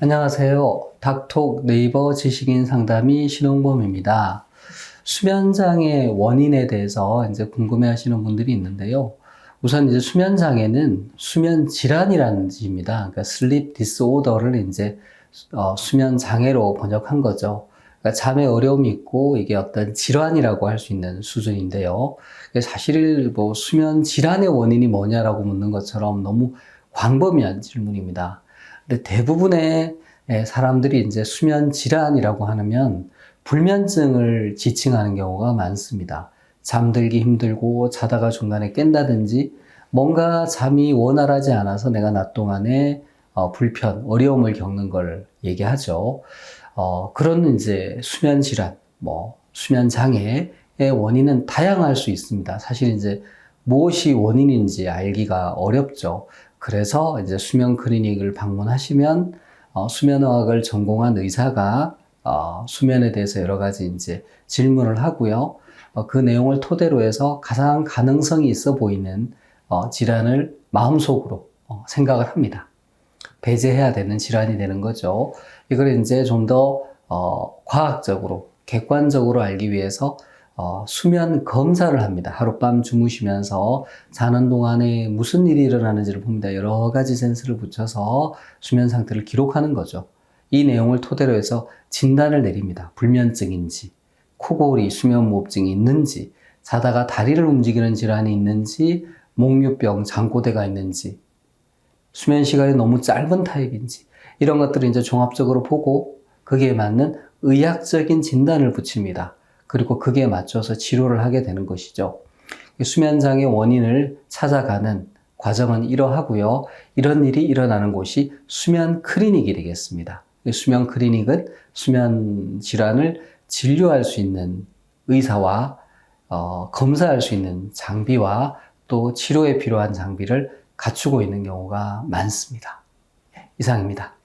안녕하세요. 닥톡 네이버 지식인 상담이 신홍범입니다. 수면장애 원인에 대해서 이제 궁금해 하시는 분들이 있는데요. 우선 이제 수면장애는 수면 질환이라는 뜻입니다. 그러니까 sleep disorder를 이제 어, 수면 장애로 번역한 거죠. 그러니까 잠에 어려움이 있고 이게 어떤 질환이라고 할 수 있는 수준인데요. 사실 뭐 수면 질환의 원인이 뭐냐라고 묻는 것처럼 너무 광범위한 질문입니다. 근데 대부분의 예, 사람들이 이제 수면 질환이라고 하면 불면증을 지칭하는 경우가 많습니다. 잠들기 힘들고 자다가 중간에 깬다든지 뭔가 잠이 원활하지 않아서 내가 낮 동안에 어, 불편, 어려움을 겪는 걸 얘기하죠. 어, 그런 이제 수면 질환, 뭐 수면 장애의 원인은 다양할 수 있습니다. 사실 이제 무엇이 원인인지 알기가 어렵죠. 그래서 이제 수면 클리닉을 방문하시면 어, 수면의학을 전공한 의사가 어, 수면에 대해서 여러 가지 이제 질문을 하고요. 어, 그 내용을 토대로 해서 가장 가능성이 있어 보이는 어, 질환을 마음속으로 어, 생각을 합니다. 배제해야 되는 질환이 되는 거죠. 이걸 이제 좀더 어, 과학적으로, 객관적으로 알기 위해서 어, 수면 검사를 합니다. 하룻밤 주무시면서 자는 동안에 무슨 일이 일어나는지를 봅니다. 여러 가지 센스를 붙여서 수면 상태를 기록하는 거죠. 이 내용을 토대로 해서 진단을 내립니다. 불면증인지, 코골이, 수면무호흡증이 있는지, 자다가 다리를 움직이는 질환이 있는지, 목류병, 장고대가 있는지, 수면 시간이 너무 짧은 타입인지, 이런 것들을 이제 종합적으로 보고 거기에 맞는 의학적인 진단을 붙입니다. 그리고 그게 맞춰서 치료를 하게 되는 것이죠. 수면장애 원인을 찾아가는 과정은 이러하고요. 이런 일이 일어나는 곳이 수면 클리닉이 되겠습니다. 수면 클리닉은 수면 질환을 진료할 수 있는 의사와 어, 검사할 수 있는 장비와 또 치료에 필요한 장비를 갖추고 있는 경우가 많습니다. 이상입니다.